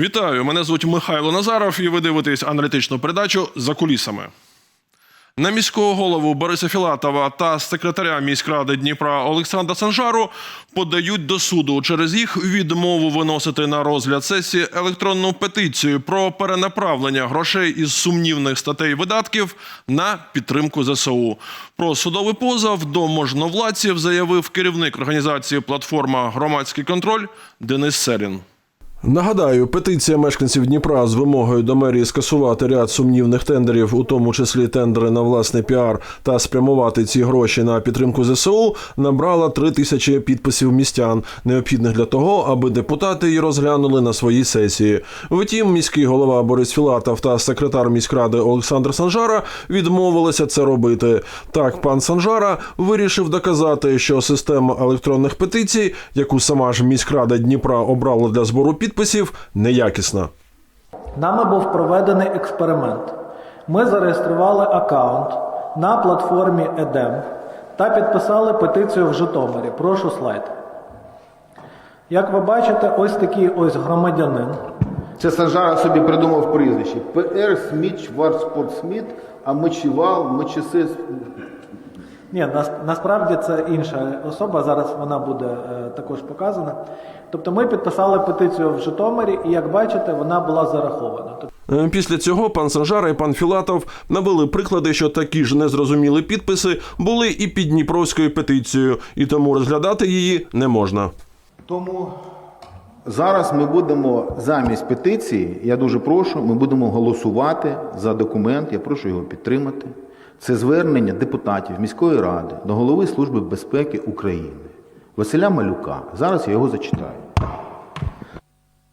Вітаю! Мене звуть Михайло Назаров, і ви дивитесь аналітичну передачу за кулісами. На міського голову Бориса Філатова та секретаря міськради Дніпра Олександра Санжару подають до суду через їх відмову виносити на розгляд сесії електронну петицію про перенаправлення грошей із сумнівних статей видатків на підтримку ЗСУ. Про судовий позов до можновладців заявив керівник організації платформа Громадський контроль Денис Селін. Нагадаю, петиція мешканців Дніпра з вимогою до мерії скасувати ряд сумнівних тендерів, у тому числі тендери на власний піар, та спрямувати ці гроші на підтримку ЗСУ, набрала три тисячі підписів містян, необхідних для того, аби депутати її розглянули на своїй сесії. Втім, міський голова Борис Філатов та секретар міськради Олександр Санжара відмовилися це робити. Так, пан Санжара вирішив доказати, що система електронних петицій, яку сама ж міськрада Дніпра обрала для збору підписів, неякісна. Нами був проведений експеримент. Ми зареєстрували аккаунт на платформі EDEM та підписали петицію в Житомирі. Прошу слайд. Як ви бачите, ось такий ось громадянин. Це Санжара собі придумав прізвище. ПР Сміт Шварцпорт Сміт, а Мочівал, Мочесис. Ні, нас, насправді це інша особа. Зараз вона буде е, також показана. Тобто ми підписали петицію в Житомирі, і як бачите, вона була зарахована. Е, Після цього пан Санжара і пан Філатов навели приклади, що такі ж незрозумілі підписи були і під Дніпровською петицією, і тому розглядати її не можна. Тому зараз ми будемо замість петиції, я дуже прошу, ми будемо голосувати за документ, я прошу його підтримати. Це звернення депутатів міської ради до голови Служби безпеки України Василя Малюка. Зараз я його зачитаю.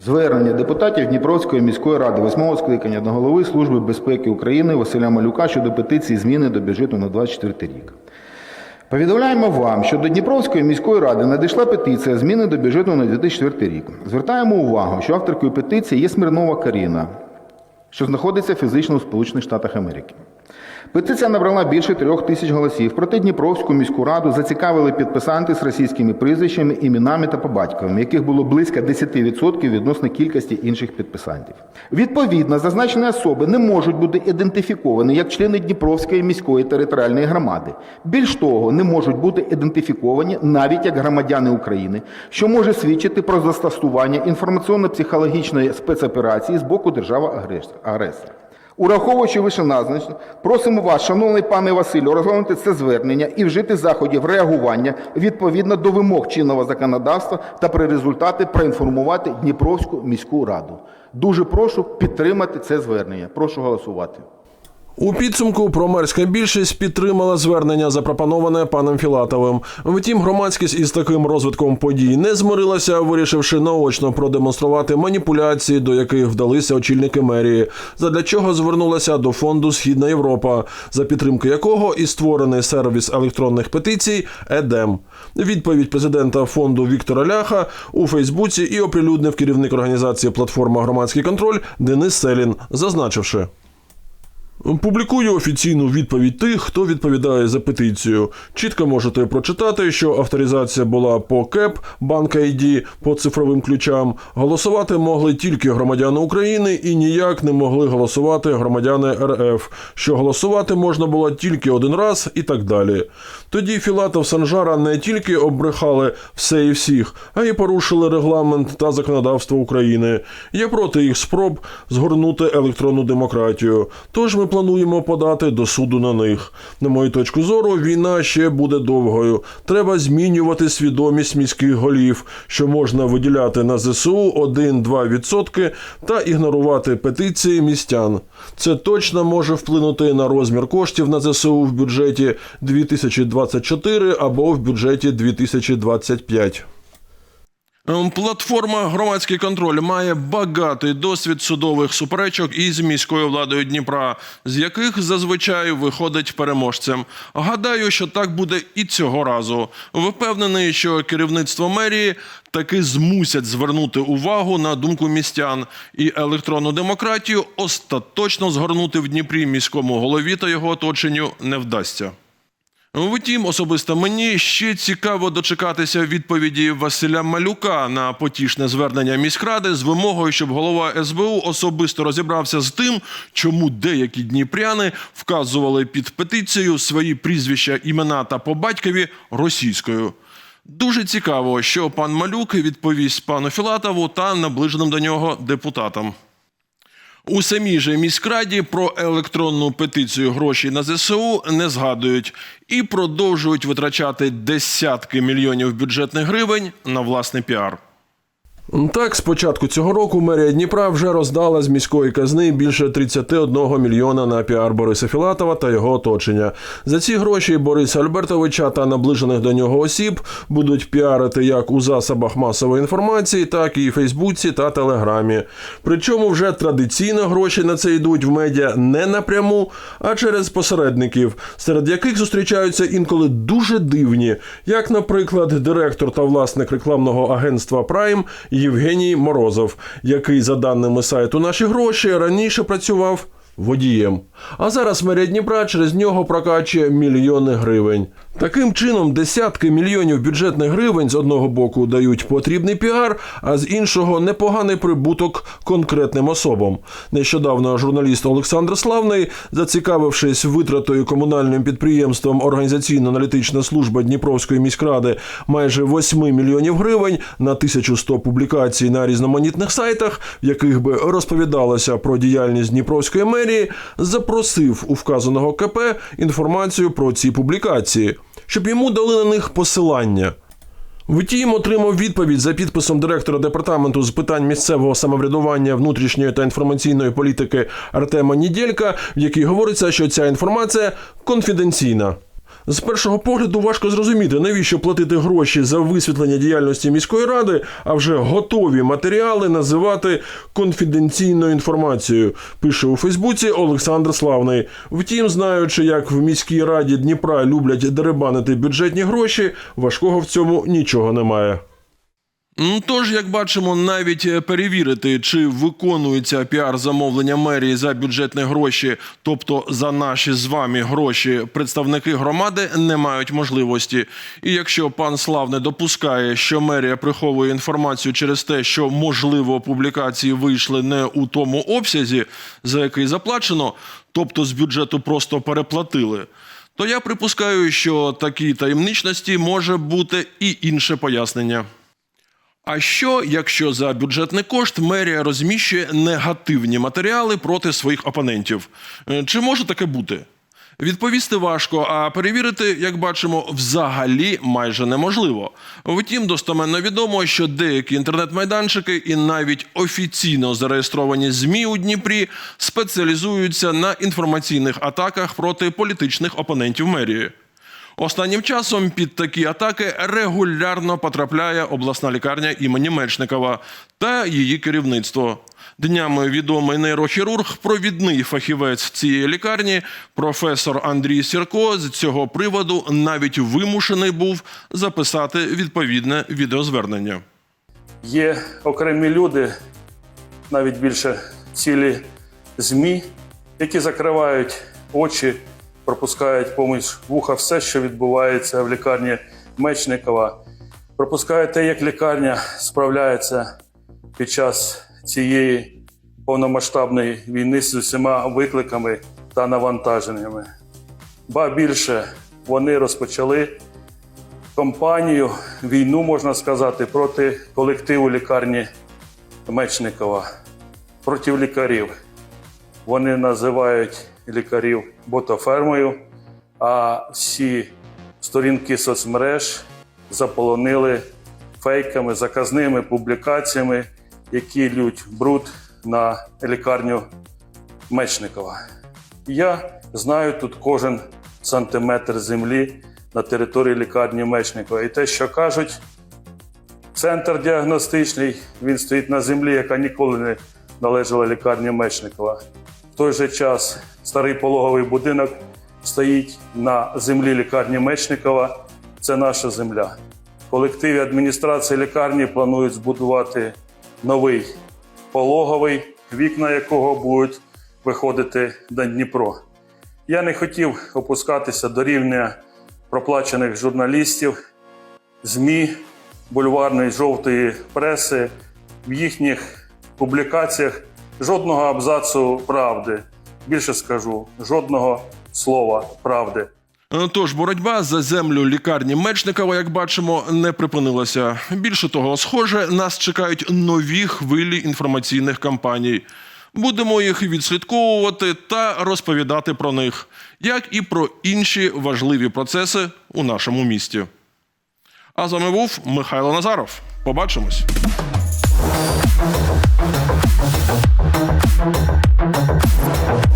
Звернення депутатів Дніпровської міської ради восьмого скликання до голови Служби безпеки України Василя Малюка щодо петиції зміни до бюджету на 24 рік. Повідомляємо вам, що до Дніпровської міської ради надійшла петиція зміни до бюджету на 2004 рік. Звертаємо увагу, що авторкою петиції є Смірнова Каріна, що знаходиться фізично у Сполучених Штатах Америки. Петиція набрала більше трьох тисяч голосів. Проте Дніпровську міську раду зацікавили підписанти з російськими прізвищами, іменами та по батьковими, яких було близько 10% відносно кількості інших підписантів. Відповідно, зазначені особи не можуть бути ідентифіковані як члени Дніпровської міської територіальної громади. Більш того, не можуть бути ідентифіковані навіть як громадяни України, що може свідчити про застосування інформаційно-психологічної спецоперації з боку держави-агресора. Ураховуючи вищеназначне, просимо вас, шановний пане Василю, розглянути це звернення і вжити заходів реагування відповідно до вимог чинного законодавства та при результати проінформувати Дніпровську міську раду. Дуже прошу підтримати це звернення. Прошу голосувати. У підсумку промерська більшість підтримала звернення, запропоноване паном Філатовим. Втім, громадськість із таким розвитком подій не змирилася, вирішивши наочно продемонструвати маніпуляції, до яких вдалися очільники мерії, задля чого звернулася до фонду Східна Європа, за підтримки якого і створений сервіс електронних петицій ЕДЕМ. Відповідь президента фонду Віктора Ляха у Фейсбуці і оприлюднив керівник організації платформа Громадський контроль Денис Селін, зазначивши. Публікую офіційну відповідь тих, хто відповідає за петицію. Чітко можете прочитати, що авторизація була по КЕП, банк ID, по цифровим ключам. Голосувати могли тільки громадяни України і ніяк не могли голосувати громадяни РФ, що голосувати можна було тільки один раз і так далі. Тоді Філатов Санжара не тільки обрехали все і всіх, а й порушили регламент та законодавство України. Я проти їх спроб згорнути електронну демократію. Тож ми плануємо подати до суду на них. На мою точку зору, війна ще буде довгою. Треба змінювати свідомість міських голів, що можна виділяти на ЗСУ 1-2% та ігнорувати петиції містян. Це точно може вплинути на розмір коштів на ЗСУ в бюджеті 2024 або в бюджеті 2025. Ем, Платформа громадський контроль має багатий досвід судових суперечок із міською владою Дніпра, з яких зазвичай виходить переможцем. Гадаю, що так буде і цього разу. Впевнений, що керівництво мерії таки змусять звернути увагу на думку містян і електронну демократію остаточно згорнути в Дніпрі міському голові та його оточенню не вдасться. Втім, особисто мені ще цікаво дочекатися відповіді Василя Малюка на потішне звернення міськради з вимогою, щоб голова СБУ особисто розібрався з тим, чому деякі дніпряни вказували під петицією свої прізвища, імена та по батькові російською. Дуже цікаво, що пан Малюк відповість пану Філатову та наближеним до нього депутатам. У самій же міськраді про електронну петицію гроші на ЗСУ не згадують і продовжують витрачати десятки мільйонів бюджетних гривень на власний піар. Так, з початку цього року мерія Дніпра вже роздала з міської казни більше 31 мільйона на піар Бориса Філатова та його оточення. За ці гроші Бориса Альбертовича та наближених до нього осіб будуть піарити як у засобах масової інформації, так і Фейсбуці та Телеграмі. Причому вже традиційно гроші на це йдуть в медіа не напряму, а через посередників, серед яких зустрічаються інколи дуже дивні, як, наприклад, директор та власник рекламного агентства Прайм Євгеній Морозов, який, за даними сайту Наші гроші, раніше працював водієм. А зараз мерія Дніпра через нього прокачує мільйони гривень. Таким чином, десятки мільйонів бюджетних гривень з одного боку дають потрібний піар, а з іншого непоганий прибуток конкретним особам. Нещодавно журналіст Олександр Славний, зацікавившись витратою комунальним підприємством організаційно-аналітична служба Дніпровської міськради майже 8 мільйонів гривень на 1100 публікацій на різноманітних сайтах, в яких би розповідалося про діяльність Дніпровської мерії, запросив у вказаного КП інформацію про ці публікації, щоб йому дали на них посилання. Втім, отримав відповідь за підписом директора департаменту з питань місцевого самоврядування, внутрішньої та інформаційної політики Артема Нідєлька, в якій говориться, що ця інформація конфіденційна. З першого погляду важко зрозуміти, навіщо платити гроші за висвітлення діяльності міської ради, а вже готові матеріали називати конфіденційною інформацією. Пише у Фейсбуці Олександр Славний. Втім, знаючи, як в міській раді Дніпра люблять деребанити бюджетні гроші, важкого в цьому нічого немає. Ну, Тож, як бачимо, навіть е, перевірити, чи виконується піар-замовлення мерії за бюджетні гроші, тобто за наші з вами гроші, представники громади не мають можливості. І якщо пан Славне допускає, що мерія приховує інформацію через те, що можливо публікації вийшли не у тому обсязі, за який заплачено, тобто з бюджету просто переплатили. То я припускаю, що такій таємничності може бути і інше пояснення. А що, якщо за бюджетний кошт мерія розміщує негативні матеріали проти своїх опонентів? Е, Чи може таке бути? Відповісти важко, а перевірити, як бачимо, взагалі майже неможливо. Втім, достеменно відомо, що деякі інтернет-майданчики і навіть офіційно зареєстровані ЗМІ у Дніпрі спеціалізуються на інформаційних атаках проти політичних опонентів мерії. Останнім часом під такі атаки регулярно потрапляє обласна лікарня імені Мечникова та її керівництво. Днями відомий нейрохірург, провідний фахівець цієї лікарні, професор Андрій Сірко з цього приводу навіть вимушений був записати відповідне відеозвернення. Є окремі люди, навіть більше цілі ЗМІ, які закривають очі, пропускають поміж вуха все, що відбувається в лікарні Мечникова, пропускають те, як лікарня справляється під час цієї повномасштабної війни з усіма викликами та навантаженнями. Ба більше вони розпочали кампанію, війну, можна сказати, проти колективу лікарні Мечникова, проти лікарів. Вони називають лікарів ботофермою, а всі сторінки соцмереж заполонили фейками, заказними публікаціями, які лють бруд на лікарню Мечникова. Я знаю тут кожен сантиметр землі на території лікарні Мечникова. І те, що кажуть, центр діагностичний, він стоїть на землі, яка ніколи не належала лікарні Мечникова. Той же час старий пологовий будинок стоїть на землі лікарні Мечникова. Це наша земля. В колективі адміністрації лікарні планують збудувати новий пологовий, вікна якого будуть виходити на Дніпро. Я не хотів опускатися до рівня проплачених журналістів, ЗМІ, бульварної жовтої преси, в їхніх публікаціях жодного абзацу правди. Більше скажу, жодного слова правди. Е, Тож боротьба за землю лікарні Мечникова, як бачимо, не припинилася. Більше того, схоже, нас чекають нові хвилі інформаційних кампаній. Будемо їх відслідковувати та розповідати про них, як і про інші важливі процеси у нашому місті. А з вами був Михайло Назаров. Побачимось. Thank